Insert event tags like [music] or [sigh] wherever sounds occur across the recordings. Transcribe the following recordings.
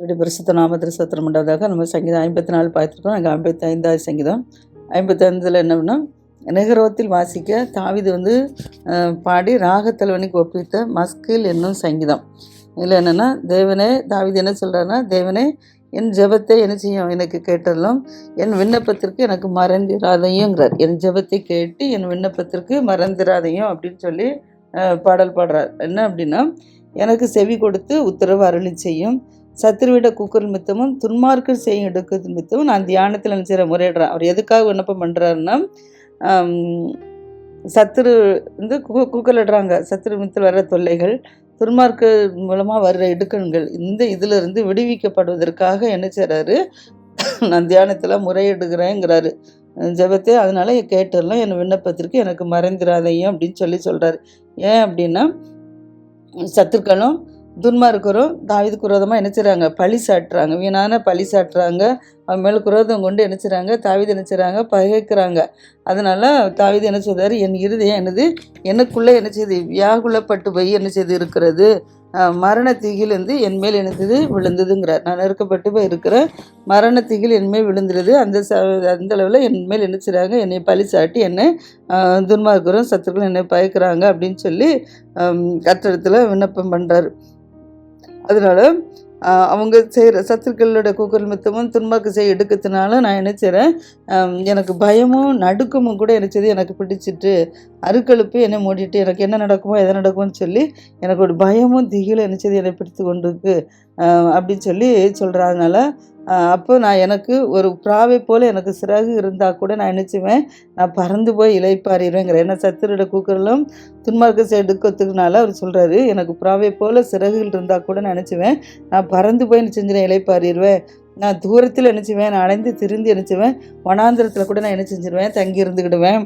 இப்படி பரிசுத்த நாமத்தில் சத்திரம் உண்டாவதாக நம்ம சங்கீதம் ஐம்பத்தி நாலு பார்த்துருக்கோம் நாங்கள் ஐம்பத்தி ஐந்தாவது சங்கீதம். ஐம்பத்தைந்தில் என்னன்னா நெகரோத்தில் வாசிக்க தாவிது வந்து பாடி ராகத்தலைவனுக்கு ஒப்பித்த மஸ்கில் என்னும் சங்கீதம். இதில் என்னென்னா தேவனே தாவிது என்ன சொல்கிறாருன்னா தேவனே என் ஜெபத்தை என்ன செய்யும்? எனக்கு கேட்டாலும் என் விண்ணப்பத்திற்கு எனக்கு மறந்திராதையுங்கிறார். என் ஜெபத்தை கேட்டு என் விண்ணப்பத்திற்கு மறந்திராதையும் அப்படின்னு சொல்லி பாடல் பாடுறார். என்ன அப்படின்னா எனக்கு செவி கொடுத்து உத்தரவு அருளி செய்யும். சத்துருவிட கூக்குரல் மித்தமும் துன்மார்க்கு செய்யும் எடுக்கிறது மித்தமும் நான் தியானத்தில் நினைச்சிட முறையிடுறேன். அவர் எதுக்காக விண்ணப்பம் பண்ணுறாருன்னா சத்துரு வந்து கூ கூக்கலிடுறாங்க சத்துரு மித்தில் வர்ற தொல்லைகள் துன்மார்க்கு மூலமாக வர்ற இடுக்கண்கள் இந்த இதிலிருந்து விடுவிக்கப்படுவதற்காக என்ன செய்கிறாரு நான் தியானத்தில் முறையிடுகிறேங்கிறாரு. ஜபத்தை அதனால கேட்டுடலாம் என் விண்ணப்பத்திற்கு எனக்கு மறைந்திராதையும் அப்படின்னு சொல்லி சொல்கிறாரு ஏன் அப்படின்னா சத்துருக்களும் துன்மார்க்கரும் தாவிது குரோதமாக என்ன செய்கிறாங்க பழி சாட்டுறாங்க. வீணான பழி சாட்டுறாங்க. அவன் மேலே குரோதம் கொண்டு என்ன செய்கிறாங்க தாவிது என்ன செய்கிறாங்க பகைக்கிறாங்க. அதனால் தாவிது என்ன செய்தார் என் இருதயம் என்னது? எனக்குள்ளே என்ன செய்து? வியாகுலப்பட்டு போய் என்ன செய்து இருக்கிறது? மரண தீகிலிருந்து என் மேல் என்னது விழுந்ததுங்கிறார். நான் நெருக்கப்பட்டு போய் இருக்கிறேன் மரண தீகில் என்மேல் விழுந்துருது. அந்த ச அந்த அளவில் என் மேல் என்ன செய்கிறாங்க என்னை பழி சாட்டி என்னை அஹ் துன்மார்க்கரும் சத்துருக்களும் என்னை பயக்கிறாங்க அப்படின்னு சொல்லி கட்டிடத்தில் விண்ணப்பம் பண்ணுறாரு அதனால அவங்க செய்கிற சத்துருக்களோட கூக்கல் மித்தமும் துன்பாக்கு செய்ய எடுக்கிறதுனால நான் என்ன செய்கிறேன் எனக்கு பயமும் நடுக்கமும் கூட என்னச்சது எனக்கு பிடிச்சிட்டு அருக்கழுப்பு என்னை மூடிட்டு எனக்கு என்ன நடக்குமோ எதை நடக்கும்னு சொல்லி எனக்கு ஒரு பயமும் திகிலும் என்னச்சது என்னை பிடித்து கொண்டு இருக்கு அப்படின்னு சொல்லி சொல்கிறதுனால அப்போ நான் எனக்கு ஒரு பிராவை போல் எனக்கு சிறகு இருந்தால் கூட நான் நினச்சிவேன் நான் பறந்து போய் இலைப்பாரிடுவேங்கிற ஏன்னா சத்துருட கூக்குரலும் துன்மார்க்க எடுக்கிறதுக்குனால அவர் சொல்கிறாரு எனக்கு புறாவை போல் சிறகுகள் இருந்தால் கூட நான் நினச்சிவேன் நான் பறந்து போய் என்ன செஞ்சிருவேன்? இலைப்பாரிடுவேன் நான் தூரத்தில் நினச்சிவேன் நான் அலைந்து திருந்தி நினச்சிவேன் வனாந்திரத்தில் கூட நான் என்ன செஞ்சிருவேன்? தங்கி இருந்துக்கிடுவேன்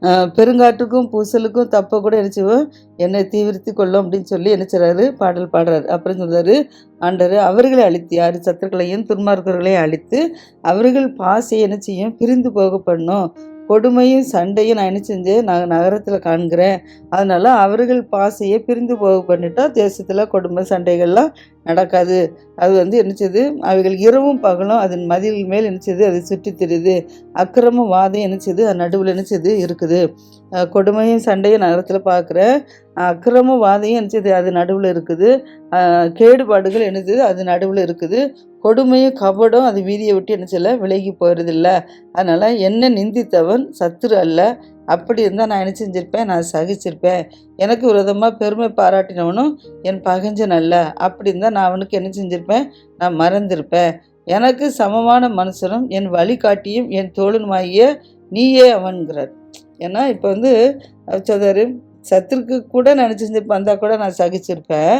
ஆஹ் பெருங்காட்டுக்கும் பூசலுக்கும் தப்ப கூட நினச்சிவோம் என்னை தீவிரத்தி கொள்ளும் அப்படின்னு சொல்லி நினச்சிறாரு பாடல் பாடுறாரு. அப்புறம் சொல்றாரு ஆண்டர் அவர்களை அழித்து யார் சத்துருக்களையும் துன்மார்க்கர்களையும் அழித்து அவர்கள் பாசை என்ன செய்யும்? பிரிந்து போக பண்ணும் கொடுமையும் சண்டையும் நான் என்ன செஞ்சேன்? நான் நகரத்தில் காண்கிறேன். அதனால் அவர்கள் பாசையை பிரிந்து போக பண்ணிட்டா தேசத்தில் கொடுமை சண்டைகள்லாம் நடக்காது. அது வந்து என்னச்சது அவைகள் இரவும் பகலும் அதன் மதில் மேல் என்னச்சது அது சுற்றி திரியுது. அக்கிரம வாதம் என்னச்சது அது நடுவில் என்னச்சது இருக்குது. கொடுமையும் சண்டையும் நகரத்தில் பார்க்குற அக்கிரம வாதையும் என்னச்சது அது நடுவில் இருக்குது. கேடுபாடுகள் என்னது அது நடுவில் இருக்குது. கொடுமையும் கபடும் அது வீதியை விட்டு என்ன செய்யல? விலகி போகிறதில்ல அதனால் என்ன நிந்தித்தவன் சத்துரு அல்ல. அப்படி இருந்தால் நான் என்ன செஞ்சிருப்பேன்? நான் சகிச்சிருப்பேன். எனக்கு விரோதமாக பெருமை பாராட்டினவனும் என் பகைஞ்சன் அல்ல. அப்படி இருந்தால் நான் அவனுக்கு என்ன செஞ்சிருப்பேன்? நான் மறந்திருப்பேன். எனக்கு சமமான மனுஷனும் என் வழிகாட்டியும் என் தோழனுமாகிய நீயே அவன்கிறார். ஏன்னா இப்போ வந்து சொல்றாரு சத்துருக்கு கூட நினச்சிருந்து வந்தால் கூட நான் சகிச்சிருப்பேன்.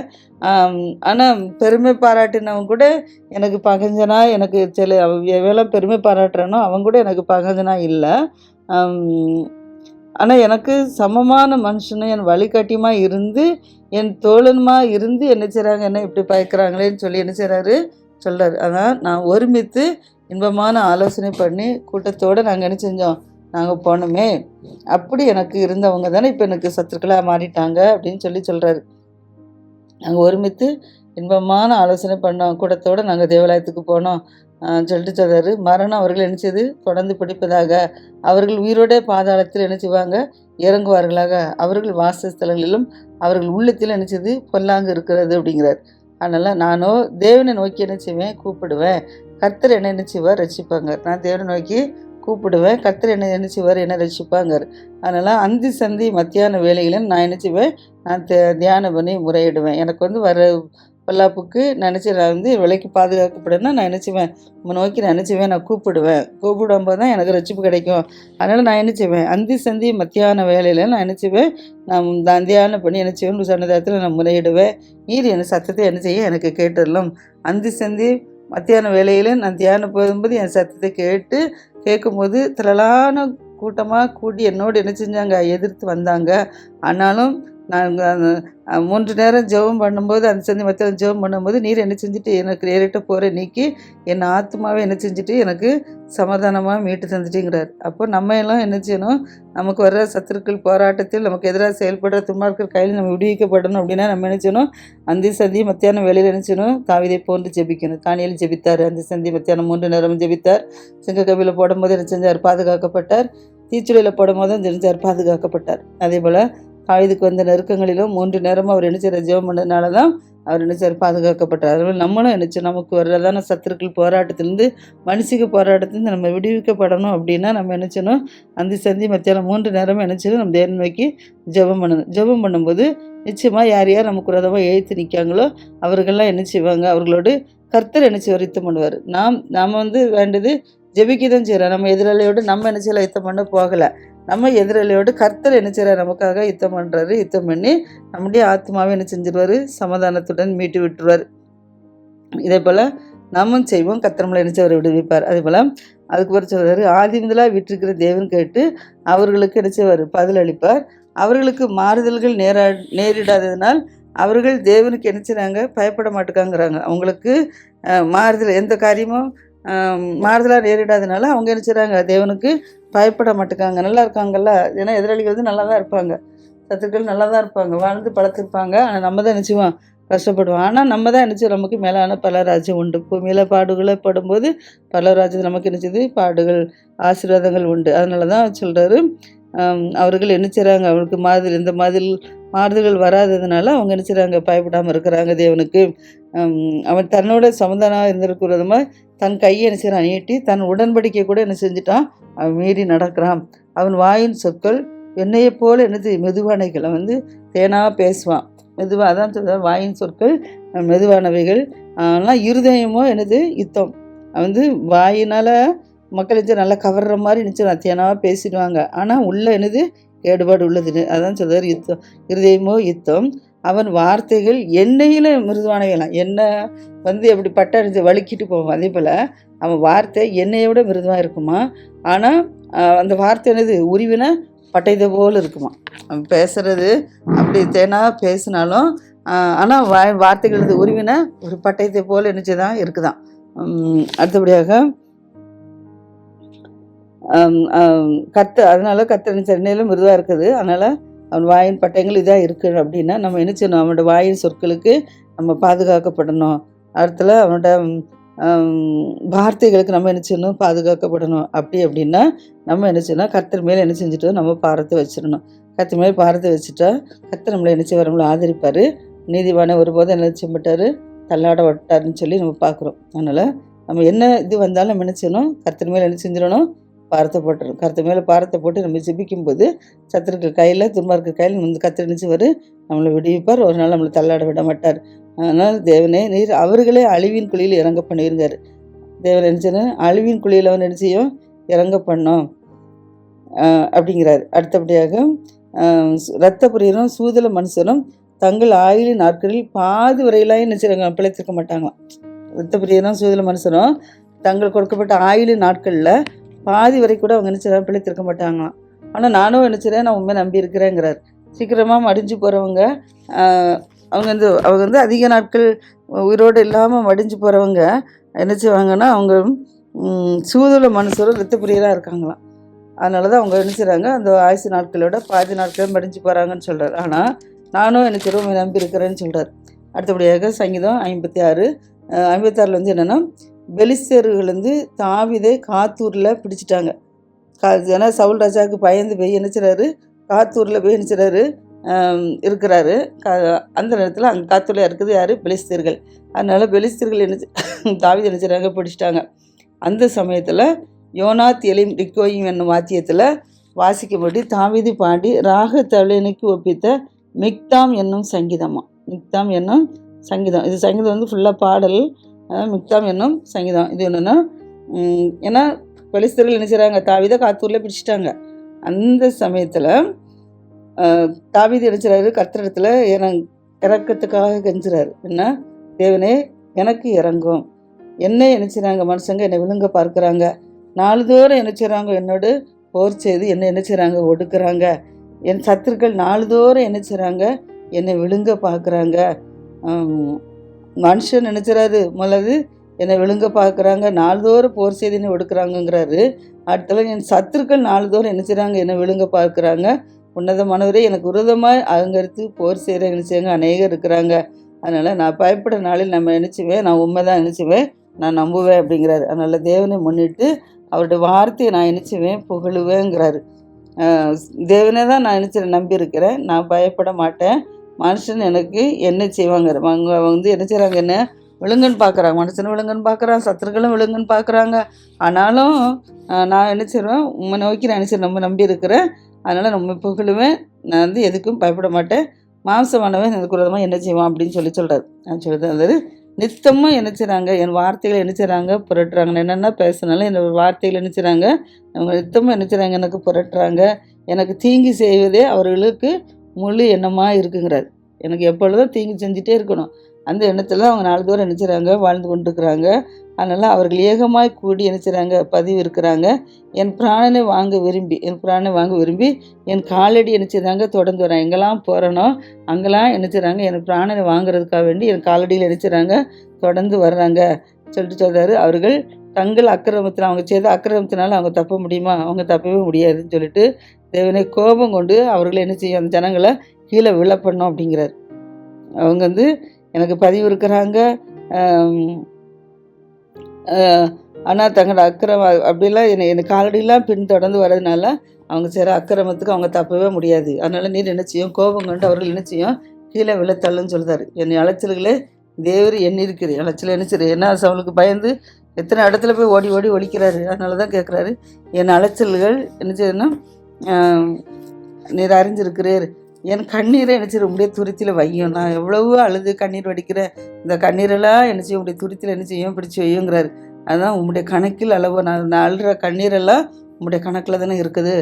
ஆனால் பெருமை பாராட்டினவங்க கூட எனக்கு பகஞ்சனா எனக்கு சில எவ்வளோ பெருமை பாராட்டுறேனோ அவங்க கூட எனக்கு பகஞ்சனா இல்லை. ஆனால் எனக்கு சமமான மனுஷனும் என் வழிகாட்டியமாக இருந்து என் தோழனுமா இருந்து என்ன செய்கிறாங்க என்ன இப்படி பயக்கிறாங்களேன்னு சொல்லி என்ன செய்கிறாரு சொல்கிறார் அதான் நான் ஒருமித்து இன்பமான ஆலோசனை பண்ணி கூட்டத்தோடு நாங்கள் என்ன செஞ்சோம் நாங்கள் போனோமே. அப்படி எனக்கு இருந்தவங்க தானே இப்போ எனக்கு சத்துருக்களாக மாறிட்டாங்க அப்படின்னு சொல்லி சொல்கிறாரு நாங்கள் ஒருமித்து இன்பமான ஆலோசனை பண்ணோம் கூட்டத்தோடு நாங்கள் தேவாலயத்துக்கு போனோம் சொல்லிட்டு சொல்கிறாரு மரணம் அவர்கள் நினைச்சது தொடர்ந்து பிடிப்பதாக. அவர்கள் உயிரோட பாதாளத்தில் என்ன செய்வாங்க? இறங்குவார்களாக. அவர்கள் வாசஸ்தலங்களிலும் அவர்கள் உள்ளத்தில் நினைச்சது பொல்லாங்கு இருக்கிறது அப்படிங்கிறார். அதனால் நானோ தேவனை நோக்கி என்ன செய்வேன்? கூப்பிடுவேன். கர்த்தர் என்ன என்ன ரசிப்பாங்க நான் தேவனை நோக்கி கூப்பிடுவேன். கத்தர் என்ன என்ன செய்வார் என்ன ரசிப்பாங்க அதனால் அந்தி சந்தி மத்தியான வேலையிலும் நான் என்ன செய்வேன்? நான் தியானம் பண்ணி முறையிடுவேன். எனக்கு வந்து வர பல்லாப்புக்கு நினச்சி நான் வந்து விலைக்கு பாதுகாக்கப்படுன்னா நான் நினச்சிவேன் நோக்கி நான் நினச்சிவேன் நான் கூப்பிடுவேன். கூப்பிடும்போது தான் எனக்கு ரசிப்பு கிடைக்கும். அதனால் நான் நினச்சிவேன் அந்தி சந்தி மத்தியான வேலையில் நான் நினச்சிவேன் நான் தந்தியான தியானம் பண்ணி நினச்சிவேன் சன்னதாரத்தில் நான் முறையிடுவேன். நீர் என் சத்தத்தை என்ன செய்ய எனக்கு கேட்டுடலாம். அந்தி சந்தி மத்தியான வேலையில் நான் தியானம் போகும்போது என் சத்தத்தை கேட்டு கேட்கும்போது திரளான கூட்டமாக கூட்டி என்னோடு என்ன செஞ்சாங்க? எதிர்த்து வந்தாங்க. ஆனாலும் நாங்கள் மூன்று நேரம் ஜெபம் பண்ணும்போது அந்த செஞ்சு மற்ற ஜெபம் பண்ணும்போது நீர் என்ன செஞ்சுட்டு எனக்கு நேரிட்ட போகிற நீக்கி என் ஆத்மாவை என்ன செஞ்சுட்டு எனக்கு சமாதானமாக மீட்டு தந்துட்டீங்கிறார். அப்போ நம்ம எல்லாம் என்ன செய்யணும்? நமக்கு வர்ற சத்துருக்கள் போராட்டத்தில் நமக்கு எதிராக செயல்படுற துன்மார்க்கர் கையில் நம்ம விடுவிக்கப்படணும் அப்படின்னா நம்ம என்ன செய்யணும்? அந்த சந்தி மத்தியானம் வேலையில் என்ன செய்யணும்? தாவிதை போன்று ஜெபிக்கணும். காணியில் ஜெபித்தார் அந்த சந்தி மத்தியானம் மூன்று நேரம் ஜெபித்தார். சிங்கக்கவியில் போடும்போது என்ன செஞ்சார்? பாதுகாக்கப்பட்டார். தீச்சுளையில் போடும்போது தெரிஞ்சார் செஞ்சார்? பாதுகாக்கப்பட்டார். அதே போல் தாவீதுக்கு வந்த நெருக்கங்களிலும் மூன்று நேரமும் அவர் என்ன ஜெபம் பண்ணதுனால தான் அவர் என்ன பாதுகாக்கப்பட்டார். அதுபோல் நம்மளும் நினைச்சோம் நமக்கு வர்றதான சத்துருக்கள் போராட்டத்திலேருந்து மனுஷிக போராட்டத்திலேருந்து நம்ம விடுவிக்கப்படணும் அப்படின்னா நம்ம என்ன செய்யணும் அந்த சந்தி மத்தியானம் மூன்று நேரமும் என்ன நம்ம தேவன் நோக்கி ஜெபம் பண்ணணும். ஜெபம் பண்ணும்போது நிச்சயமாக யார் யார் நமக்கு உரதமாக எழுத்து நிற்காங்களோ அவர்கள்லாம் என்ன செய்வாங்க? அவர்களோடு கர்த்தர் என்ன செய்வார்? யுத்தம் பண்ணுவார். நாம் நாம் வந்து வேண்டது ஜெபிக்க தான் செய்கிறோம் நம்ம எதிராளியோடு நம்ம என்ன செய்யலாம் யுத்தம் பண்ண போகலை. நம்ம எதிராளியோடு கர்த்தர் என்ன செய்கிறார் நமக்காக யுத்தம் பண்ணுறாரு யுத்தம் பண்ணி நம்முடைய ஆத்மாவை என்ன செஞ்சிருவார்? சமாதானத்துடன் மீட்டு விட்டுருவார். இதே போல் நாமும் செய்வோம். கத்திரமலை நம்மளை விடுவிப்பார். அதே போல் அதுக்கு பிறகு சொல்கிறாரு ஆதி முதலாக விட்டிருக்கிற தேவன் கேட்டு அவர்களுக்கு நினைச்சவர் பதில் அளிப்பார். அவர்களுக்கு மாறுதல்கள் நேரா நேரிடாததினால் அவர்கள் தேவனுக்கு நினைச்சுறாங்க பயப்பட மாட்டுக்காங்கிறாங்க. அவங்களுக்கு மாறுதல் எந்த காரியமும் மாறுதலாக நேரிடாதனால அவங்க என்ன செய்கிறாங்க தேவனுக்கு பயப்பட மாட்டேங்காங்க நல்லா இருக்காங்கல்ல? ஏன்னா எதிராளிகள் வந்து நல்லா தான் இருப்பாங்க. சத்துக்கள் நல்லா தான் இருப்பாங்க. வாழ்ந்து பழத்திருப்பாங்க ஆனால் நம்ம தான் நினச்சிவோம் கஷ்டப்படுவோம். ஆனால் நம்ம தான் நினச்சி நமக்கு மேலான பல ராஜ்யம் உண்டு. பூமியில் பாடுகளை படும்போது பல ராஜ்யம் நமக்கு நினச்சது பாடுகள் ஆசீர்வாதங்கள் உண்டு. அதனால தான் சொல்கிறாரு அவர்கள் என்ன செய்கிறாங்க அவங்களுக்கு மாதிரி இந்த மாதிரி மாறுதல்கள் வராததுனால அவங்க என்ன செய்கிறாங்க பயப்படாமல் இருக்கிறாங்க தேவனுக்கு. அவன் தன்னோட சமாதானம் இருந்திருக்கிறதுமா தன் கையை என்ன செய்கிறான் நீட்டி தன் உடன்படிக்கை கூட என்ன செஞ்சிட்டான்? அவன் மீறி நடக்கிறான். அவன் வாயின் சொற்கள் என்னையை போல் என்னது? மெதுவானைகளை வந்து தேனாக பேசுவான். மெதுவாக அதான் சொல்ற வாயின் சொற்கள் மெதுவானவைகள். ஆனால் இருதயமோ என்னது? யுத்தம். வந்து வாயினால் மக்கள் நல்லா கவர்ற மாதிரி நிச்சயம் தேனாக பேசிடுவாங்க. ஆனால் உள்ள என்னது? ஏடுபாடு உள்ளதுன்னு அதான் சொல்கிறார் யுத்தம் இருதயமோ யுத்தம் அவன் வார்த்தைகள் எண்ணெயில் மிருதுவானவைலாம் எண்ணெய் வந்து எப்படி பட்டடிச்சு வலிக்கிட்டு போவோம் அதே போல் அவன் வார்த்தை எண்ணெயை விட மிருதுவாக இருக்குமா? ஆனால் அந்த வார்த்தை என்னது? உருவின பட்டைதை போல் இருக்குமா? அவன் பேசுறது அப்படி தேனாக பேசினாலும் ஆனால் வா வார்த்தைகள் இது உருவின ஒரு பட்டயத்தை போல் என்னச்சு தான் இருக்குதான் அடுத்தபடியாக கத்து அதனால கத்து சென்னையில் மிருதாக இருக்குது. அதனால் அவன் வாயின் பட்டயங்கள் இதாக இருக்குது அப்படின்னா நம்ம என்ன செய்யணும்? அவனோட வாயின் சொற்களுக்கு நம்ம பாதுகாக்கப்படணும். அடுத்தல அவனோட வார்த்தைகளுக்கு நம்ம என்ன செய்யணும்? பாதுகாக்கப்படணும். அப்படி அப்படின்னா நம்ம என்ன செய்யணும்? கத்தர் மேலே என்ன செஞ்சுட்டோம் நம்ம பாரத்தை வச்சிடணும். கத்தர் மேலே பாரத்தை வச்சுட்டா கத்தர் நம்மளை என்ன செய்வார்? நம்மளை ஆதரிப்பார். நீதிவானை ஒருபோதும் என்ன செய்ய மாட்டார். தள்ளாட விட்டாருன்னு சொல்லி நம்ம பார்க்குறோம். அதனால் நம்ம என்ன இது வந்தாலும் நம்ம என்ன செய்யணும்? கத்தர் மேலே என்ன செஞ்சிடணும்? பாரத்தை போட்டுரும் கருத்து மேலே பாரத்தை போட்டு நம்ம ஜிபிக்கும்போது சத்துருக்கள் கையில் துன்பார்க்க கையில் வந்து கத்திர நிச்சவர் நம்மளை விடுவிப்பார். ஒரு நாள் நம்மளை தள்ளாட விட மாட்டார். அதனால் தேவனே நீர் அவர்களே அழிவின் குழியில் இறங்க பண்ணிருங்காரு தேவன் நினச்சுன்னு அழிவின் குழியில் அவன் நினச்சியும் இறங்க பண்ணோம். அப்படிங்கிறார். அடுத்தபடியாக இரத்த புரியரும் சூதல மனுஷனும் தங்கள் ஆயுளின் நாட்களில் பாதி வரையிலாம் என்ன பிழைத்திருக்க மாட்டாங்களாம். இரத்த புரியரும் சூதல மனுஷனும் தங்கள் கொடுக்கப்பட்ட ஆயுளின் நாட்களில் பாதி வரை கூட அவங்க நினச்சிடா பிழைத்திருக்க மாட்டாங்களாம். ஆனால் நானும் நினச்சிறேன் நான் உண்மை நம்பி இருக்கிறேங்கிறார். சீக்கிரமாக மடிஞ்சு போகிறவங்க அவங்க வந்து அவங்க வந்து அதிக நாட்கள் உயிரோடு இல்லாமல் மடிஞ்சு போகிறவங்க என்ன செய்வாங்கன்னா அவங்க ம், சூதுள்ள மனுஷரும் ரத்த பிரியராக இருக்காங்களாம். அதனால தான் அவங்க என்ன செய்கிறாங்க அந்த ஆயுசு நாட்களோட பாதி நாட்கள் மடிஞ்சு போகிறாங்கன்னு சொல்கிறார் ஆனால் நானும் எனக்கு ரொம்ப நம்பி இருக்கிறேன்னு சொல்கிறார் அடுத்தபடியாக சங்கீதம் ஐம்பத்தி ஆறு ஐம்பத்தாறில் வந்து என்னென்னா பெலிஸ்தர்கள் வந்து தாவிதை காத்தூரில் பிடிச்சிட்டாங்க. கா ஏன்னா சவுல் ராஜாவுக்கு பயந்து போய் என்ன காத்தூரில் போய் என்ன இருக்கிறாரு. கா அந்த நேரத்தில் அங்கே காத்தூரில் இருக்குது யார்? பெலிஸ்தர்கள். அதனால் பெலிஸ்தர்கள் என்ன செய்- [laughs] தாவீதை பிடிச்சிட்டாங்க. அந்த சமயத்தில் யோனாத் எலிம் டிக்கோயும் என்னும் வாத்தியத்தில் வாசிக்கும்படி தாவிதி பாடி ராக தவளனுக்கு ஒப்பித்த மிக்தாம் என்னும் சங்கீதமாக மிக்தாம் என்னும் சங்கீதம். இது சங்கீதம் வந்து ஃபுல்லாக பாடல். அதான் மிக்தாம் என்னும் சங்கீதம். இது என்னென்னா ஏன்னா பெலிஸ்தர்கள் என்ன செய்கிறாங்க தாவிதை காத்தூரில் பிடிச்சிட்டாங்க. அந்த சமயத்தில் தாவீது நினைச்சாரு கத்திரத்தில் இறங் இறக்கத்துக்காக கெஞ்சுறாரு. என்ன? தேவனே எனக்கு இறங்கும். என்ன நினைச்சுறாங்க மனுஷங்க என்னை விழுங்க பார்க்குறாங்க. நாளுதோறும் நினைச்சுறாங்க என்னோடு போர் செய்து என்ன நினைச்சுறாங்க ஒடுக்குறாங்க. என் சத்துருக்கள் நாள்தோறும் என்ன செய்கிறாங்க என்னை விழுங்க பார்க்குறாங்க. மனுஷன் நினச்சிறாரு முதலது என்னை விழுங்க பார்க்குறாங்க நாள்தோறும் போர் செய்தின்னு ஒடுக்குறாங்கங்கிறாரு. அடுத்தல என் சத்துருக்கள் நாள்தோறும் என்ன செய்கிறாங்க என்னை விழுங்க பார்க்குறாங்க. உன்னதமானவரே எனக்கு உரதமாக அலங்கரித்து போர் செய்கிற நினச்சவங்க அநேகர் இருக்கிறாங்க. அதனால் நான் பயப்பட நாளில் நம்ம நினச்சிவேன் நான் உண்மை தான் நினச்சிவேன் நான் நம்புவேன் அப்படிங்கிறாரு. அதனால் தேவனை முன்னிட்டு அவருடைய வார்த்தையை நான் நினச்சிவேன் புகழுவேங்கிறாரு. தேவனை தான் நான் நினச்சி நம்பியிருக்கிறேன் நான் பயப்பட மாட்டேன். மனுஷன் எனக்கு என்ன செய்வாங்க? அவங்க வந்து என்ன செய்கிறாங்க என்ன விழுங்குன்னு பார்க்குறாங்க மனுஷன் விழுங்குன்னு பார்க்குறான் சத்துருக்களும் விழுங்குன்னு பார்க்குறாங்க ஆனாலும் நான் என்ன செய்வேன்? உண்மை நோக்கி நான் என்ன செய்ய நம்ம நம்பி இருக்கிறேன் அதனால் நம்ம புகழுவேன். நான் வந்து எதுக்கும் பயப்பட மாட்டேன். மாம்சமானவன் எனக்கு விரோதமாக என்ன செய்வான் அப்படின்னு சொல்லி சொல்கிறார் நான் சொல்கிறது அதாவது நித்தமும் என்ன செய்கிறாங்க என் வார்த்தைகளை என்ன செய்கிறாங்க புரட்டுறாங்க நான் என்னென்ன பேசினாலும் என் வார்த்தைகளை என்ன செய்கிறாங்க அவங்க நித்தமும் என்ன செய்கிறாங்க எனக்கு புரட்டுறாங்க. எனக்கு தீங்கு செய்வதே அவர்களுக்கு முழு எண்ணமாக இருக்குங்கிறார். எனக்கு எப்பொழுதும் தீங்கு செஞ்சுட்டே இருக்கணும். அந்த எண்ணத்தில் அவங்க நாலு தூரம் என்ன வாழ்ந்து கொண்டு இருக்கிறாங்க அதனால் அவர்கள் ஏகமாய் கூடி என்ன பதிவு இருக்கிறாங்க. என் பிராணனை வாங்க விரும்பி என் பிராணனை வாங்க விரும்பி என் காலடி என்ன தொடர்ந்து வரேன் எங்கெல்லாம் போகிறனோ அங்கெல்லாம் என்ன என் பிராணனை வாங்குறதுக்காக வேண்டி என் காலடியில் என்ன தொடர்ந்து வர்றாங்க சொல்லிட்டு சொல்கிறாரு அவர்கள் தங்கள் அக்கிரமத்தில் அவங்க செய்த அக்கிரமத்தினால அவங்க தப்ப முடியுமா? அவங்க தப்பவே முடியாதுன்னு சொல்லிட்டு தேவனை கோபம் கொண்டு அவர்களை என்ன செய்யும் அந்த ஜனங்களை கீழே விழ அப்படிங்கிறார். அவங்க வந்து எனக்கு பதிவு இருக்கிறாங்க ஆனால் தங்களோட அக்கிரம அப்படிலாம் என்னை எனக்கு காலடியெல்லாம் பின்தொடர்ந்து வர்றதுனால அவங்க செய்கிற அக்கிரமத்துக்கு அவங்க தப்பவே முடியாது. அதனால் நீர் என்ன செய்யும்? கோபம் கொண்டு அவர்கள் என்ன செய்யும்? கீழே விழத்தள்ளுன்னு சொல்கிறார் என்னை அலைச்சல்களே தேவர் எண்ணிருக்குது அலைச்சல் என்ன செய்யுது என்ன அவளுக்கு பயந்து எத்தனை இடத்துல போய் ஓடி ஓடி ஒழிக்கிறாரு? அதனால தான் கேட்குறாரு என் அலைச்சல்கள் என்ன செய்யணும்? நீர் அறிஞ்சிருக்கிறீர் என் கண்ணீரை என்ன உங்களுடைய உடைய துருத்தியில் வையும். நான் எவ்வளவோ அழுது கண்ணீர் வடிக்கிறேன் இந்த கண்ணீரெல்லாம் என்ன செய்யும் உடைய துருத்தியில் என்ன செய்யும் பிடிச்சி வையுங்கிறாரு. அதுதான் உங்களுடைய கணக்கில் அளவு. நான் நான் அழுற கண்ணீரெல்லாம் உங்களுடைய கணக்கில் தானே இருக்குது.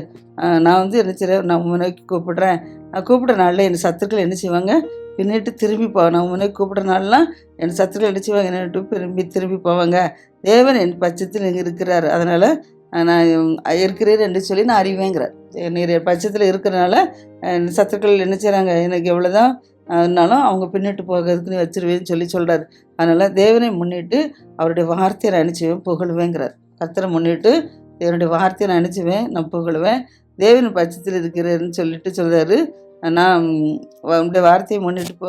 நான் வந்து என்ன செய்கிறேன் நான் உண்மை நோக்கி கூப்பிடுறேன். நான் கூப்பிட்ற நாளில் என் சத்துக்கள் என்ன செய்வாங்க? பின்னிட்டு திரும்பி போ. நான் உன்னை கூப்பிட்ற நாள்லாம் என் சத்துக்கள் என்ன செய்வாங்க? என்னட்டு திரும்பி திரும்பி போவாங்க. தேவன் என் பட்சத்தில் இங்கே இருக்கிறார். அதனால் நான் இருக்கிறேன் என்று சொல்லி நான் அறிவேங்கிறார் நீர் பட்சத்தில் இருக்கிறனால சத்துக்கள் என்ன செய்கிறாங்க எனக்கு எவ்வளோதான் இருந்தாலும் அவங்க பின்னிட்டு போகிறதுக்குன்னு வச்சிருவேன்னு சொல்லி சொல்கிறார் அதனால் தேவனை முன்னிட்டு அவருடைய வார்த்தையை நான் நினச்சிவேன் புகழுவேங்கிறார். கத்தரை முன்னிட்டு என்னுடைய வார்த்தையை நான் நினச்சிவேன் நான் புகழுவேன். தேவன் பட்சத்தில் இருக்கிறேன்னு சொல்லிட்டு சொல்கிறாரு நான் உடைய வார்த்தையை முன்னிட்டு போ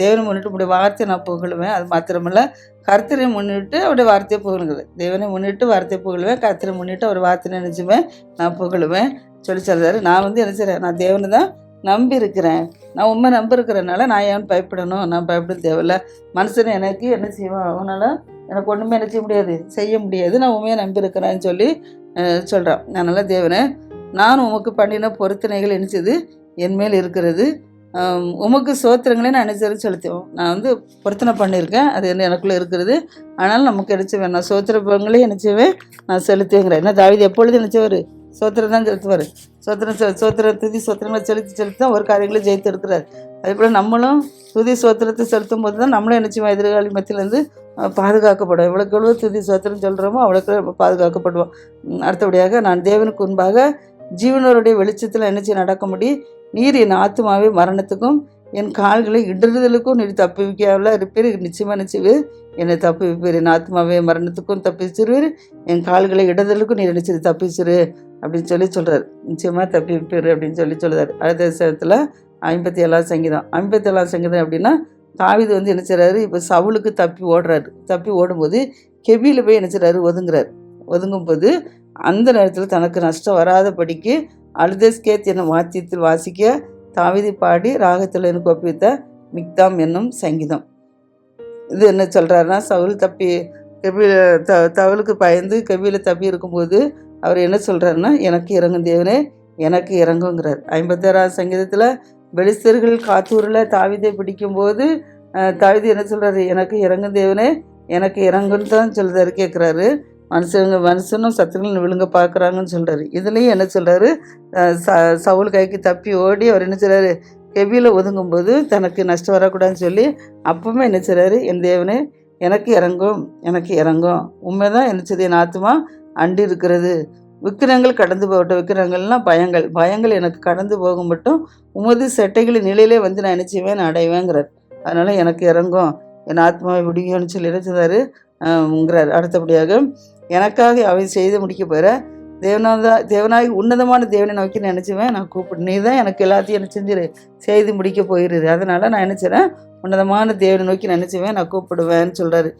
தேவனை முன்னிட்டு உங்களுடைய வார்த்தையை நான் புகழுவேன். அது மாத்திரமில்ல கர்த்தரை முன்னிட்டு அவருடைய வார்த்தையை புகழுங்கிறது தேவனை முன்னிட்டு வார்த்தையை புகழுவேன் கர்த்தரை முன்னிட்டு அவர் வார்த்தை நினைச்சுவேன் நான் புகழுவேன். சொல்லி சொல்கிறாரு நான் வந்து என்ன செய்கிறேன் நான் தேவனை தான் நம்பி இருக்கிறேன் நான் உண்மை நம்பி இருக்கிறனால நான் ஏன் பயப்படணும்? நான் பயப்பட தேவையில்ல. மனுஷன் எனக்கு என்ன செய்வான்? அவனால் எனக்கு ஒன்றுமே என்ன செய்ய முடியாது செய்ய முடியாது. நான் உண்மையை நம்பியிருக்கிறேன்னு சொல்லி சொல்கிறான் அதனால் தேவனே நான் உமக்கு பண்ணின பொருத்தனைகள் என்னச்சது என் மேல் இருக்கிறது. உமக்கு சோத்திரங்களே நான் நினைச்சது செலுத்துவோம். நான் வந்து பொருத்தனை பண்ணியிருக்கேன். அது என்ன எனக்குள்ளே இருக்கிறது. ஆனாலும் நமக்கு நினச்சிவேன் நான் சோத்திர பங்களே நினச்சவேன் நான் செலுத்துவேங்கிறேன் என்ன தாவிது எப்பொழுது நினச்சவர்? சோத்திரம் தான் செலுத்துவார். சோத்திரம் செ- சோத்திர துதி சோத்திரங்களை செலுத்தி செலுத்தி தான் ஒரு காரியங்களும் ஜெயித்து இருக்கிறார். அதே போல் நம்மளும் துதி சோத்திரத்தை செலுத்தும் போது தான் நம்மளும் நினச்சிவோம் எதிர்காலி மத்தியிலேருந்து பாதுகாக்கப்படும் எவ்வளோக்கு எவ்வளோ துதி சோத்திரம் சொல்கிறோமோ அவ்வளோக்கு நம்ம பாதுகாக்கப்படுவோம். அடுத்தபடியாக நான் தேவனுக்கு முன்பாக ஜீவனருடைய வெளிச்சத்தில் என்ன நடக்க முடியும்? நீர் என் ஆத்மாவை மரணத்துக்கும் என் கால்களை இடறுதலுக்கும் நீர் தப்பிவிக்காவில் இருப்பீர். நிச்சயமாக நிச்சயவு என்னை தப்பிவிப்பீர். என் ஆத்மாவை மரணத்துக்கும் தப்பிச்சிருவீர். என் கால்களை இடறுதலுக்கும் நீர் நினைச்சது தப்பிச்சிரு அப்படின்னு சொல்லி சொல்கிறார் நிச்சயமாக தப்பிவிப்பீர் அப்படின்னு சொல்லி சொல்கிறார் அடுத்த விஷயத்தில் ஐம்பத்தி ஏழாம் சங்கீதம். ஐம்பத்தி ஏழாம் சங்கீதம் அப்படின்னா தாவிது வந்து என்ன செய்றாரு? இப்போ சவுளுக்கு தப்பி ஓடுறாரு. தப்பி ஓடும்போது கெபியில் போய் என்ன செய்கிறாரு ஒதுங்குறாரு. ஒதுங்கும்போது அந்த நேரத்தில் தனக்கு நஷ்டம் வராதபடிக்கு அழுதஸ்கேத் என்னும் வாத்தியத்தில் வாசிக்க தாவிதி பாடி ராகத்தில் எனக்கு ஒப்பித்த மிக்தாம் என்னும் சங்கீதம். இது என்ன சொல்கிறாருன்னா சவுல் தப்பி கபில த தவளுக்கு பயந்து கபியில் தப்பி இருக்கும்போது அவர் என்ன சொல்கிறாருன்னா எனக்கு இறங்கும் தேவனே எனக்கு இறங்குங்கிறார். ஐம்பத்தாறாவது சங்கீதத்தில் பெலிஸ்தர்கள் காத்தூரில் தாவிதை பிடிக்கும்போது அஹ், என்ன சொல்கிறாரு எனக்கு இறங்கும் தேவனே எனக்கு இறங்குன்னு தான் சொல்கிறாரு கேட்குறாரு மனுஷங்க மனுஷனும் சத்துருன்னு விழுங்க பார்க்குறாங்கன்னு சொல்கிறாரு இதுலேயும் என்ன சொல்கிறாரு ச சவுல் கைக்கு தப்பி ஓடி அவர் என்ன சொல்கிறாரு கெவியில் ஒதுங்கும்போது தனக்கு நஷ்டம் வரக்கூடாதுன்னு சொல்லி அப்பவுமே என்ன செய்கிறாரு என் தேவனே எனக்கு இறங்கும் எனக்கு இறங்கும். உண்மைதான் என்ன செய்யுது என் ஆத்மா அண்டி இருக்கிறது. விக்கிரங்கள் கடந்து போகட்டும். விக்கிரங்கள்லாம் பயங்கள். பயங்கள் எனக்கு கடந்து போக மட்டும் உமது செட்டைகளின் நிலையிலே வந்து நான் நினச்சிவேன் நான் அடைவேங்கிறார். அதனால் எனக்கு இறங்கும். என் ஆத்மாவை விடுவியோன்னு சொல்லி நினைச்சதாருங்கிறார் அடுத்தபடியாக எனக்காக அவை செய்து முடிக்க போகிற தேவனாதா தேவனாகி உன்னதமான தேவனை நோக்கி நினச்சிவேன். நான் கூப்பிடு நீ தான் எனக்கு எல்லாத்தையும் என்ன செஞ்சிரு செய்து முடிக்க போயிடுது அதனால் நான் நினச்சிறேன் உன்னதமான தேவனை நோக்கி நினச்சிவேன். நான் கூப்பிடுவேன்னு சொல்கிறாரு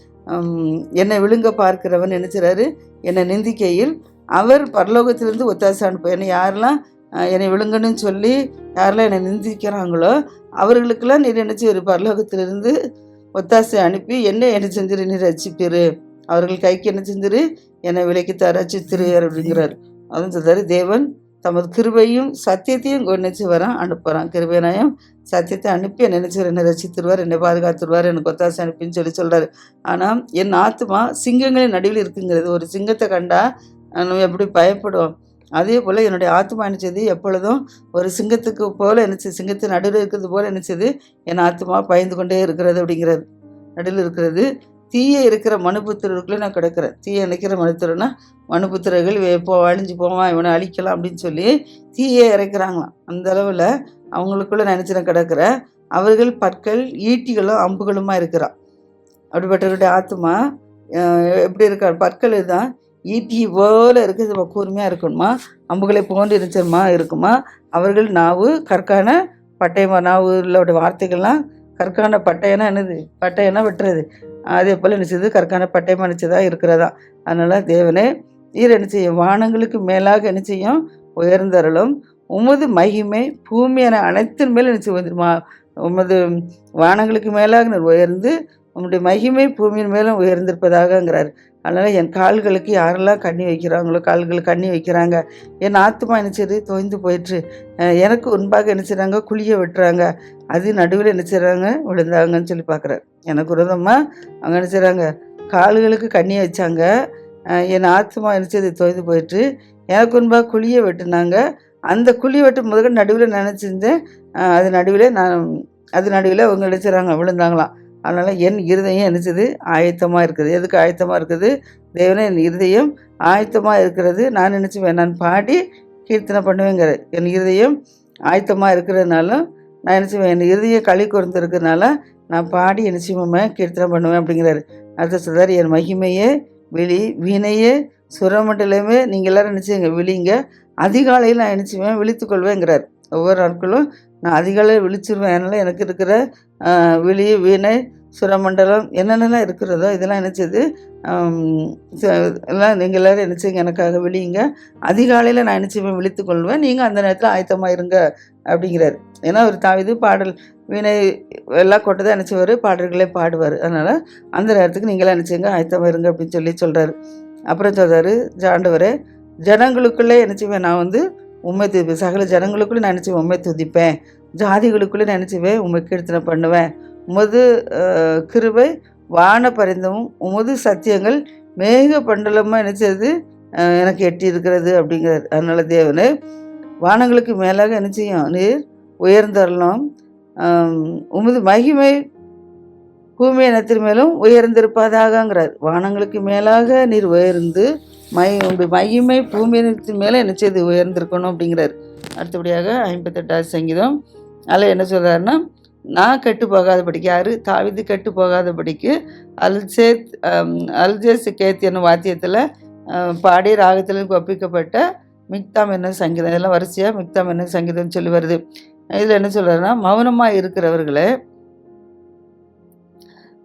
என்னை விழுங்க பார்க்கிறவன் நினச்சிறாரு என்னை நிந்திக்கையில் அவர் பரலோகத்திலிருந்து ஒத்தாசை அனுப்ப என்னை யாரெல்லாம் என்னை விழுங்கன்னு சொல்லி யாரெல்லாம் என்னை நிந்திக்கிறாங்களோ அவர்களுக்கெல்லாம் நீர் நினச்சி ஒரு பரலோகத்திலிருந்து ஒத்தாசை அனுப்பி என்ன என்ன செஞ்சிரு? நீ ரசிப்பிரு அவர்கள் கைக்கு என்ன செஞ்சிரு? என்னை விலைக்கு தர ரசித்திரு அப்படிங்கிறார். அதுவும் சொல்றாரு தேவன் தமது கிருபையும் சத்தியத்தையும் நினைச்சு வரான் அனுப்புகிறான் கிருபையனையும் சத்தியத்தை அனுப்பி என்னை நினைச்சு என்னை ரசித்துருவார் என்னை பாதுகாத்துருவார் எனக்கு ஒத்தாசை அனுப்பின்னு சொல்லி சொல்கிறாரு ஆனால் என் ஆத்மா சிங்கங்களின் நடுவில் இருக்குங்கிறது. ஒரு சிங்கத்தை கண்டா நம்ம எப்படி பயப்படுவோம்? அதே போல் என்னுடைய ஆத்மா நினச்சது எப்பொழுதும் ஒரு சிங்கத்துக்கு போல் நினச்சது சிங்கத்தின் நடுவில் இருக்கிறது போல் நினச்சது என் ஆத்மா பயந்து கொண்டே இருக்கிறது அப்படிங்கிறது நடுவில் இருக்கிறது. தீய இருக்கிற மனுபுத்திரருக்குள்ளே நான் கிடக்கிறேன். தீய நினைக்கிற மனுத்திரனா மனுபுத்திரர்கள் இப்போ அழிஞ்சு போவான் இவனை அழிக்கலாம் அப்படின்னு சொல்லி தீயை இறைக்கிறாங்களாம். அந்த அளவில் அவங்களுக்குள்ள நினச்சி கிடக்கிற அவர்கள் பற்கள் ஈட்டிகளும் அம்புகளுமா இருக்கிறான். அப்படிப்பட்டவருடைய ஆத்மா எப்படி இருக்கார் பற்கள் தான் ஈட்டி போல இருக்கிறது கூர்மையாக இருக்கணுமா? அம்புகளை போன்று இருந்துச்சமா இருக்குமா? அவர்கள் நாவு கற்கான பட்டயமா நாவுகளோட வார்த்தைகள்லாம் கற்கான பட்டயம்னா என்னது? பட்டயம்னா வெட்டுறது. அதே போல் நினச்சது கற்கான பட்டயமா நினச்சதா இருக்கிறதா? அதனால் தேவனே நீர் என்ன செய்யும்? வானங்களுக்கு மேலாக என்ன செய்யும்? உயர்ந்தருளும். உமது மகிமை பூமியான அனைத்தின் மேலே நினச்சி வந்துருமா உமது வானங்களுக்கு மேலாக உயர்ந்து உம்முடைய மகிமை பூமியின் மேலும் உயர்ந்திருப்பதாகங்கிறார். அதனால் என் கால்களுக்கு யாரெல்லாம் கண்ணி வைக்கிறாங்களோ கால்களுக்கு கண்ணி வைக்கிறாங்க. என் ஆத்மா நினச்சது தோய்ந்து போயிற்று. அஹ் எனக்கு முன்பாக என்ன செய்கிறாங்க குழிய வெட்டுறாங்க. அது நடுவில் என்ன செய்கிறாங்க விழுந்தாங்கன்னு சொல்லி பார்க்குறேன் எனக்கு விரோதமாக அவங்க என்ன செய்கிறாங்க கால்களுக்கு கண்ணி வச்சாங்க. என் ஆத்மா நினச்சது தோய்ந்து போயிட்டு எனக்கு முன்பாக குழியை வெட்டினாங்க. அந்த குழி வெட்டும் போது நடுவில் நினச்சிருந்தேன் அது நடுவில் நான் அது நடுவில் அவங்க நினச்சிறாங்க விழுந்தாங்களாம். அதனால் என் இருதயம் நினச்சது ஆயத்தமாக இருக்குது. எதுக்கு ஆயத்தமாக இருக்குது? தேவனே என் இருதயம் ஆயத்தமாக இருக்கிறது. நான் நினச்சிவேன் நான் பாடி கீர்த்தனை பண்ணுவேங்கிற என் இருதயம் ஆயத்தமாக இருக்கிறதுனாலும் நான் நினச்சிவேன் என் இருதயம் களி இருக்கிறதுனால நான் பாடி நிச்சயமாக கீர்த்தனை பண்ணுவேன் அப்படிங்கிறாரு. அடுத்த சொல்கிறார் என் மகிமையே விழி வீணையே சுரமண்டலமே நீங்கள் எல்லோரும் நினச்சிங்க விழிங்க. அதிகாலையில் நான் நினச்சிவேன் விழித்துக்கொள்வேங்கிறார் ஒவ்வொரு நாட்களும் நான் அதிகாலையில் விழிச்சிருவேன். அதனால் எனக்கு இருக்கிற விழி வீணை சுரமண்டலம் என்னென்னலாம் இருக்கிறதோ இதெல்லாம் நினச்சது எல்லாம் நீங்கள் எல்லோரும் நினச்சிங்க எனக்காக விழியுங்க. அதிகாலையில் நான் நினச்சிவேன் விழித்துக்கொள்வேன் நீங்கள் அந்த நேரத்தில் ஆயத்தமாக இருங்க அப்படிங்கிறார். ஏன்னா ஒரு தாவிது பாடல் வீணை எல்லாம் கொட்டை தான் நினச்சவர் பாடல்களே பாடுவார். அதனால் அந்த நேரத்துக்கு நீங்களாம் நினச்சிங்க ஆயத்தமாக இருங்க அப்படின்னு சொல்லி சொல்கிறாரு அப்புறம் சொல்கிறாரு ஜாண்டவரே ஜனங்களுக்குள்ளே நினச்சிப்பேன் நான் வந்து உண்மை துதிப்பேன் சகல ஜனங்களுக்குள்ளே நினச்சி உண்மை துதிப்பேன். ஜாதிகளுக்குள்ளே நினச்சிவேன் உண்மை கீர்த்தனை பண்ணுவேன். உமது கிருவை கிருபை வான பரிந்தமும் உமது சத்தியங்கள் மேக பண்டலமாக நினச்சது எனக்கு எட்டி இருக்கிறது அப்படிங்கிறது அதனால் தேவனே வானங்களுக்கு மேலாக என்ன செய்யும்? நீர் உயர்ந்தரலாம். உமது மகிமை பூமி இனத்தின் மேலும் உயர்ந்திருப்பதாகங்கிறார். வானங்களுக்கு மேலாக நீர் உயர்ந்து மை உங்களுடைய மகிமை பூமி மேலே என்ன செய்து உயர்ந்திருக்கணும் அப்படிங்கிறார். அடுத்தபடியாக ஐம்பத்தெட்டாவது சங்கீதம். அதில் என்ன சொல்கிறாருன்னா நான் கெட்டு போகாதபடிக்கு யாரு தாவிது கெட்டு போகாதபடிக்கு அல்சேத் அல்ஜேஸ் கேத் என்னும் வாத்தியத்தில் பாடி ராகத்தில் ஒப்பிக்கப்பட்ட மிக்தாம் என்ன சங்கீதம். இதெல்லாம் வரிசையாக மிக்தாம் என்ன சங்கீதம்னு சொல்லி வருது. இதில் என்ன சொல்கிறாருன்னா மௌனமாக இருக்கிறவர்களே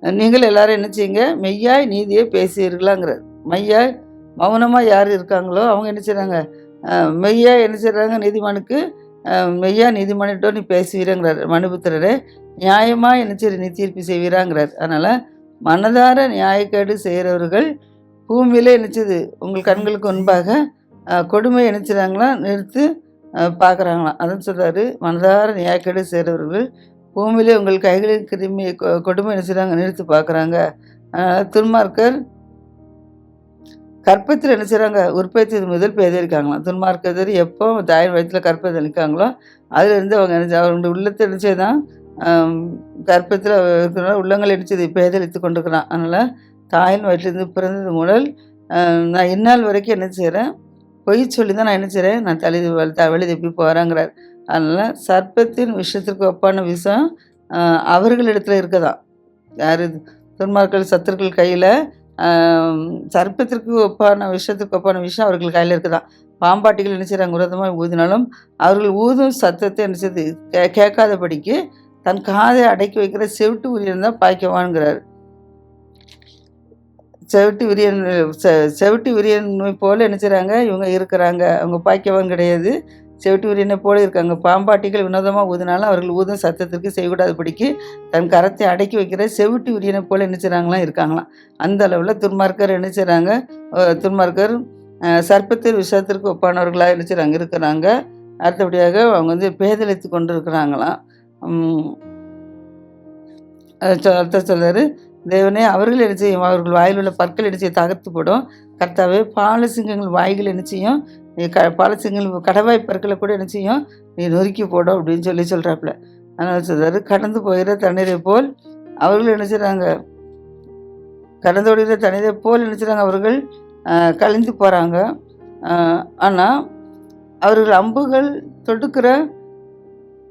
நீங்கள் எல்லாரும் என்ன செய்யுங்க மெய்யாய் நீதியை பேசுவீர்களாங்கிறார். மெய்யாய் மௌனமாக யார் இருக்காங்களோ அவங்க என்ன செய்கிறாங்க மெய்யாக என்ன செய்கிறாங்க நீதிமானுக்கு? மெய்யா நீதிமன்றிட்டோ நீ பேசுவீரங்கிறார் மனுபுத்திரரே. நியாயமாக என்ன செய்ய நீ தீர்ப்பு செய்வீராங்கிறார். அதனால் மனதார நியாயக்கேடு செய்கிறவர்கள் பூமியிலே என்னச்சது உங்கள் கண்களுக்கு முன்பாக கொடுமை நினைச்சிறாங்களா நிறுத்து பார்க்குறாங்களாம் அதான் சொல்கிறாரு மனதார நியாயக்கேடு செய்கிறவர்கள் பூமியிலே உங்கள் கைகளில் கிருமி கொ- கொடுமை நினைச்சிறாங்க நிறுத்து பார்க்குறாங்க. துன்மார்க்கர் கற்பத்தில் என்ன செய்கிறாங்க உற்பத்தி முதல் பேதிருக்காங்களாம் துன்மார்க்கர் எப்போ தாயின் வயிற்றில் கற்பத்தில் நிற்காங்களோ அதிலிருந்து அவங்க என்ன அவங்களுடைய உள்ளத்தை நினச்சே தான் கற்பத்தில் இருக்கிற உள்ளங்கள் நினச்சது பேதளித்து கொண்டிருக்கிறான். அதனால் தாயின் வயிற்றிலிருந்து பிறந்தது முதல் நான் இந்நாள் வரைக்கும் என்ன செய்கிறேன் பொய் சொல்லி தான் நான் என்ன செய்கிறேன் நான் தலை த வழி தப்பி போகிறேங்கிறார் அதனால் சர்ப்பத்தின் விஷயத்திற்கு ஒப்பான விஷம் ஆஹ், அவர்களிடத்துல இருக்கதான். யார்? துன்மார்கள் சத்துருக்கள் கையில் சர்ப்பத்திற்கு ஒப்பான விஷயத்துக்கு ஒப்பான விஷயம் அவர்கள் கையில் இருக்குதான். பாம்பாட்டிகள் என்ன செய்கிறாங்க விரோதமாக ஊதினாலும் அவர்கள் ஊதும் சத்தத்தை என்ன செய்யுது கே கேட்காதபடிக்கு தன் காதை அடக்கி வைக்கிற செவிட்டு உரியன் தான் பாய்க்கவான்கிறார். செவிட்டு விரியன் செவிட்டு விரியன் போல் என்ன செய்கிறாங்க இவங்க இருக்கிறாங்க. அவங்க பாய்க்கவான் கிடையாது. செவிட்டு விரியனை போல இருக்காங்க பாம்பாட்டிகள் வினோதமாக ஊதினாலும் அவர்கள் ஊதும் சத்தத்திற்கு செய்யக்கூடாதபடிக்கு தன் கரத்தை அடக்கி வைக்கிற செவிட்டு உரியனை போல என்ன செய்கிறாங்களாம் இருக்காங்களாம். அந்த அளவில் துன்மார்க்கர் என்ன செய்கிறாங்க துன்மார்க்கர் சர்ப்பத்தில் விஷயத்திற்கு ஒப்பானவர்களாக என்ன செய்கிறாங்க இருக்கிறாங்க. அடுத்தபடியாக அவங்க வந்து பேதலித்து கொண்டு இருக்கிறாங்களாம் அடுத்த சொல்றாரு தேவனே அவர்கள் என்ன செய்யும்? அவர்கள் வாயில் உள்ள பற்கள் என்ன செய்ய தகர்த்து போடும் கர்த்தாவே பாலசிங்கங்கள் வாய்கள் என்ன செய்யும்? க பாலசிங்கங்கள் கடவாய் கூட என்ன செய்யும்? நீ நொறுக்கி போடும் அப்படின்னு சொல்லி சொல்கிறாப்புல அதனால் சொல்றாரு கடந்து போகிற தண்ணீரை போல் அவர்கள் என்ன செய்கிறாங்க கடந்து ஓடுகிற தண்ணீரை போல் என்ன செய்கிறாங்க அவர்கள் கழிந்து கலைந்து போகிறாங்க ஆனால் அவர்கள் அம்புகள் தொடுக்கிற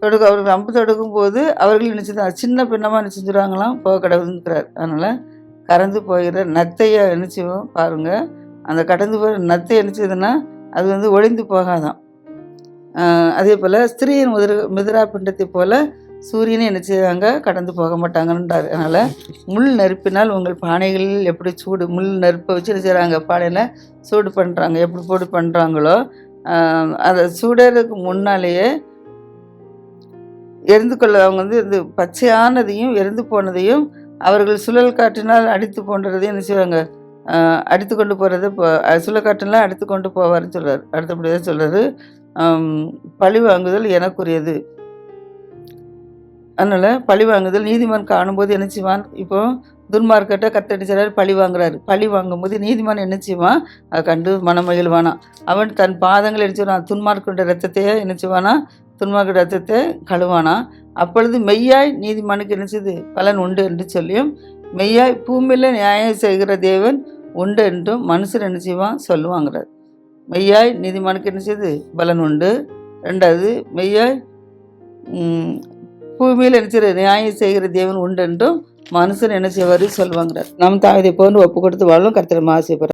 தொடுக்க அவர்கள் அம்பு தொடுக்கும் போது அவர்கள் நினச்சிதான் சின்ன பின்னமாக என்ன செஞ்சுருவாங்களாம் போக கடவுள்ங்கிறார். அதனால் கறந்து போகிற நத்தையை என்ன பாருங்கள் அந்த கடந்து போகிற நத்தை என்ன அது வந்து ஒளிந்து போகாதான் அதே போல் ஸ்திரீயின் முதிர மிதிரா பிண்டத்தை போல் சூரியனை என்ன செய்வாங்க? கடந்து போக மாட்டாங்கன்றார். அதனால் முள் நெருப்பினால் உங்கள் பானைகளில் எப்படி சூடு முள் நெருப்பை வச்சு என்ன செய்கிறாங்க பானையில் சூடு பண்ணுறாங்க எப்படி போடு பண்ணுறாங்களோ அதை சூடறதுக்கு முன்னாலேயே எரிந்து கொள்ள அவங்க வந்து இந்த பச்சையானதையும் எரிந்து போனதையும் அவர்கள் சுழல் காற்றினால் அடித்து போன்றதையும் என்ன செய்வாங்க? அடித்து கொண்டு போகிறது இப்போ சுலக்காட்டெல்லாம் அடுத்து அடித்து கொண்டு போவார்னு சொல்கிறார் அடுத்தபடியாக சொல்கிறாரு பழி வாங்குதல் எனக்குரியது. அதனால் பழி வாங்குதல் நீதிமான் காணும்போது என்ன செய்வான்? இப்போ துன்மார்க்கிட்ட கத்தடிச்சார் பழி வாங்குறாரு. பழி வாங்கும்போது நீதிமான் என்ன செய்வான்? அதை கண்டு மனமகிழ்வானா அவன் தன் பாதங்கள் என்ன துன்மார்க்கோட ரத்தத்தையே என்ன செய்வானா? துன்மார்க்க ரத்தத்தை கழுவானா? அப்பொழுது மெய்யாய் நீதிமானுக்கு என்ன செய்யுது பலன் உண்டு என்று சொல்லியும் மெய்யாய் பூமியில் நியாயம் செய்கிற தேவன் உண்டு என்றும் மனுஷன் என்ன செய்வான் சொல்லுவாங்கிறார். மெய்யாய் நீதிமானுக்கு என்ன செய்யுது பலன் உண்டு. ரெண்டாவது மெய்யாய் பூமியில் என்ன செய்கிற நியாயம் செய்கிற தேவன் உண்டு என்றும் மனுஷன் என்ன செய்வார்? சொல்லுவாங்கிறார். நம் தாவதை போன்று ஒப்பு கொடுத்து வாழும் கர்த்தர் ஆசைப்படுறார்